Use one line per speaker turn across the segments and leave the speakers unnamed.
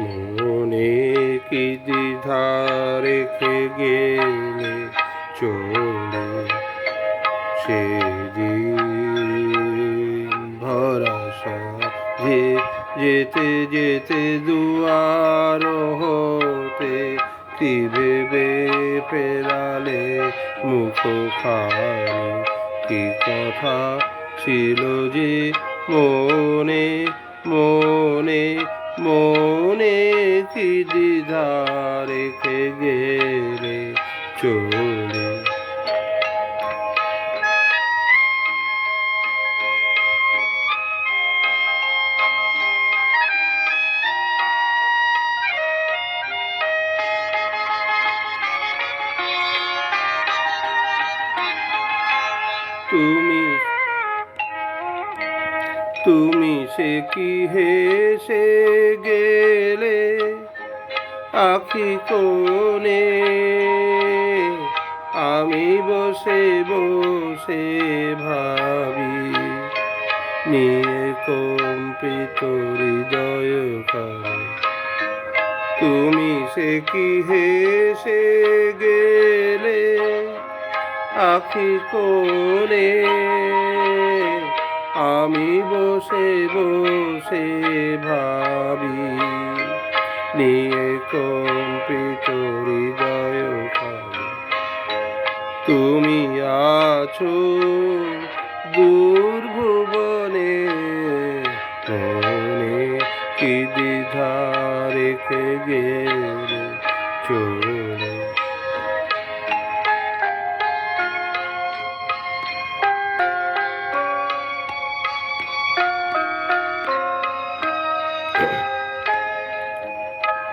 মনে কি দ্বিধা রেখে গেলে চলে সেদিন ভরসা যে যেতে যেতে দুয়ার হতে কি ভেবে ফেরালে মুখ খানি কি কথা ছিল যে মনে মনে মনে কি দ্বিধা রেখে গেলে চলে তুমি। তুমি সে কি হেসে গেলে? আখি কোণে আমি বসে বসে ভাবি, নিয়ে কম্পিত হৃদয় তুমি সে কি হেসে গেলে? আখি কোণে আমি বসে বসে ভাবি, নিয়ে কম্পিত হৃদয়। তুমি আছো দূর ভুবনে মনে কি দ্বিধা রেখে গেলে চলে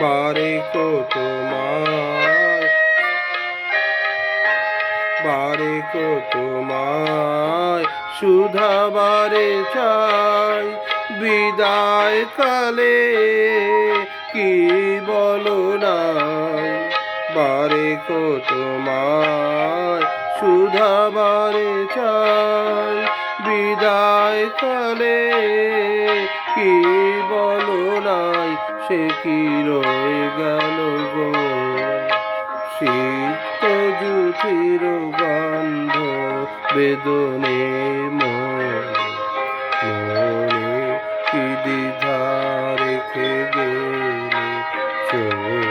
বারে কো তোমার। বারে কো তোমায় সুধাবারে চাই বিদায় কালে। কি বলো নাই? বারে কো তোমায় সুধাবারে চাই বিদায় কালে। কি সে কি রয়ে গেল গো? শীত জুথির গন্ধ বেদনে মনে। কি দ্বিধা রেখে গেলে চলে